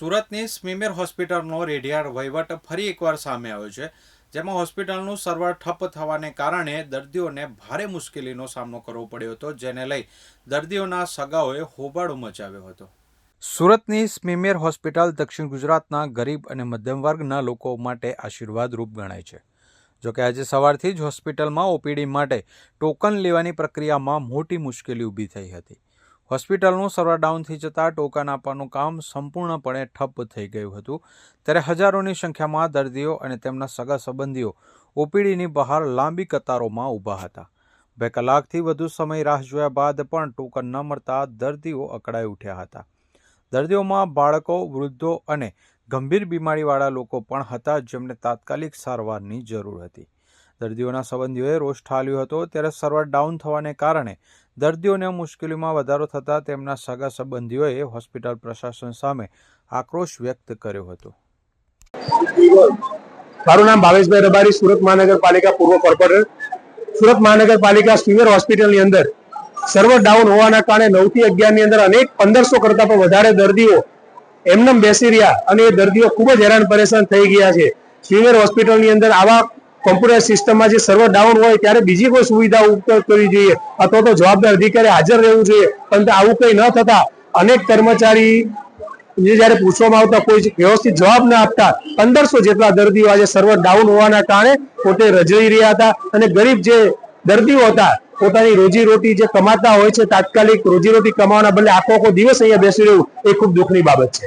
સુરતની સ્મીમેર હોસ્પિટલનો રેડિયાળ વહીવટ ફરી એકવાર સામે આવ્યો છે, જેમાં હોસ્પિટલનું સર્વર ઠપ્પ થવાને કારણે દર્દીઓને ભારે મુશ્કેલીનો સામનો કરવો પડ્યો હતો, જેને લઈ દર્દીઓના સગાઓએ હોબાળો મચાવ્યો હતો. સુરતની સ્મીમેર હોસ્પિટલ દક્ષિણ ગુજરાતના ગરીબ અને મધ્યમ વર્ગના લોકો માટે આશીર્વાદરૂપ ગણાય છે. જોકે આજે સવારથી જ હોસ્પિટલમાં ઓપીડી માટે ટોકન લેવાની પ્રક્રિયામાં મોટી મુશ્કેલી ઊભી થઈ હતી. હોસ્પિટલનું સર્વર ડાઉન થઈ જતાં ટોકન આપવાનું કામ સંપૂર્ણપણે ઠપ્પ થઈ ગયું હતું. ત્યારે હજારોની સંખ્યામાં દર્દીઓ અને તેમના સગા સંબંધીઓ ઓપીડીની બહાર લાંબી કતારોમાં ઊભા હતા. બે કલાકથી વધુ સમય રાહ જોયા બાદ પણ ટોકન ન મળતા દર્દીઓ અકળાઈ ઉઠ્યા હતા. દર્દીઓમાં બાળકો, વૃદ્ધો અને ગંભીર બીમારીવાળા લોકો પણ હતા જેમને તાત્કાલિક સારવારની જરૂર હતી. દર્દીઓના સંબંધીઓએ રોષ ઠાલ્યો હતો. ત્યારે સર્વર ડાઉન થવાને કારણે દર્દીઓને મુશ્કેલીમાં વધારો થતાં તેમના સગા સંબંધીઓએ હોસ્પિટલ પ્રશાસન સામે આક્રોશ વ્યક્ત કર્યો હતો. મારું નામ ભાવેશભાઈ રબારી, સુરત મહાનગરપાલિકા પૂર્વ કોર્પોરેટર. સુરત મહાનગરપાલિકા સિવિયર હોસ્પિટલની અંદર સર્વર ડાઉન હોવાના કારણે નવથી અગિયારની અંદર અનેક પંદરસો કરતા પણ વધારે દર્દીઓ એમનેમ બેસી રહ્યા અને એ દર્દીઓ ખૂબ જ હેરાન પરેશાન થઈ ગયા છે. સિવિયર હોસ્પિટલની અંદર આવા કોમ્પ્યુટર સિસ્ટમમાં જે સર્વર ડાઉન હોય ત્યારે બીજી કોઈ સુવિધા ઉપલબ્ધ કરવી જોઈએ. અથવા તો જવાબદાર અધિકારી હાજર રહેવું જોઈએ. પરંતુ આવું કંઈ ન થતા અનેક કર્મચારી જે જયારે પૂછવામાં આવતા કોઈ વ્યવસ્થિત જવાબ ન આપતા પંદરસો જેટલા દર્દીઓ આજે સર્વર ડાઉન હોવાના કારણે પોતે રજાઈ રહ્યા હતા. અને ગરીબ જે દર્દીઓ હતા, પોતાની રોજી રોટી જે કમાતા હોય છે, તાત્કાલિક રોજી રોટી કમાવાના બદલે આખો આખો દિવસ અહીંયા બેસી રહેવું એ ખૂબ દુઃખની બાબત છે.